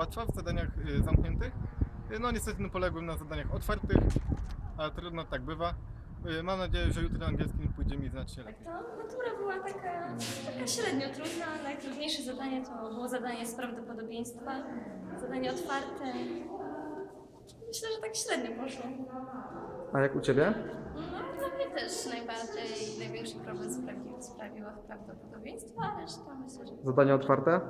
łatwa w zadaniach y, zamkniętych. Y, No niestety no, poległem na zadaniach otwartych, ale trudno tak bywa. Y, Mam nadzieję, że jutro angielskim pójdzie mi znacznie lepiej. To matura była taka, taka średnio trudna. Najtrudniejsze zadanie to było zadanie z prawdopodobieństwa. Zadanie otwarte. Myślę, że tak średnio poszło. A jak u Ciebie? No dla mnie też najbardziej, największy problem sprawiło, sprawiło prawdopodobieństwo, a reszta myślę, że... Zadania otwarte?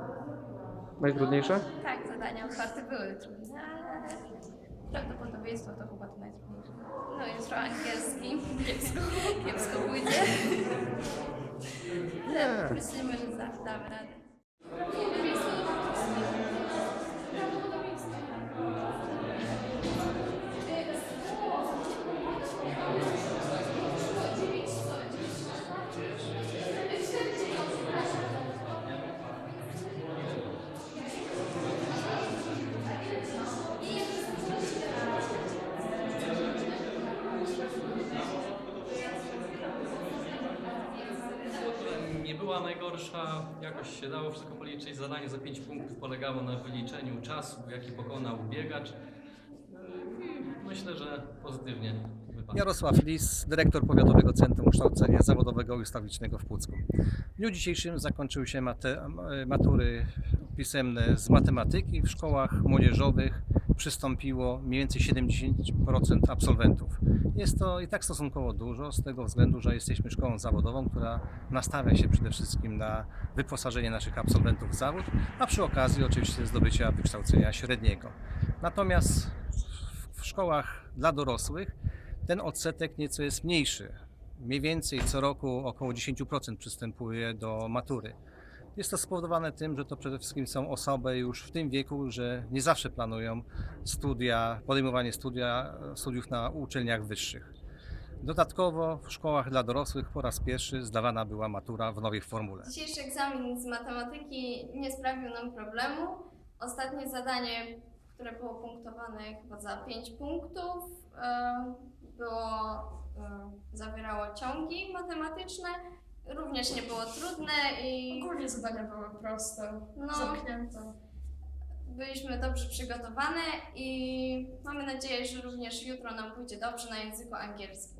Najtrudniejsze? Tak, zadania otwarte były trudne, ale prawdopodobieństwo to chyba to najtrudniejsze. No jutro angielski. Kiepsko. Kiepsko pójdzie. Ale myślimy, że za- damy radę. Nie była najgorsza, jakoś się dało wszystko policzyć. Zadanie za 5 punktów polegało na wyliczeniu czasu, jaki pokonał biegacz. I myślę, że pozytywnie wypadło. Jarosław Lis, dyrektor Powiatowego Centrum Kształcenia Zawodowego i Ustawicznego w Pucku. W dniu dzisiejszym zakończyły się mate, matury pisemne z matematyki. W szkołach młodzieżowych przystąpiło mniej więcej 70% absolwentów. Jest to i tak stosunkowo dużo, z tego względu, że jesteśmy szkołą zawodową, która nastawia się przede wszystkim na wyposażenie naszych absolwentów w zawód, a przy okazji oczywiście zdobycia wykształcenia średniego. Natomiast w szkołach dla dorosłych ten odsetek nieco jest mniejszy. Mniej więcej co roku około 10% przystępuje do matury. Jest to spowodowane tym, że to przede wszystkim są osoby już w tym wieku, że nie zawsze planują studia, podejmowanie studia, studiów na uczelniach wyższych. Dodatkowo w szkołach dla dorosłych po raz pierwszy zdawana była matura w nowej formule. Dzisiejszy egzamin z matematyki nie sprawił nam problemu. Ostatnie zadanie, które było punktowane chyba za 5 punktów, e, było, e, zawierało ciągi matematyczne. Również nie było trudne i Ogólnie zadania były proste, No. zamknięte. byliśmy dobrze przygotowane i mamy nadzieję, że również jutro nam pójdzie dobrze na języku angielskim.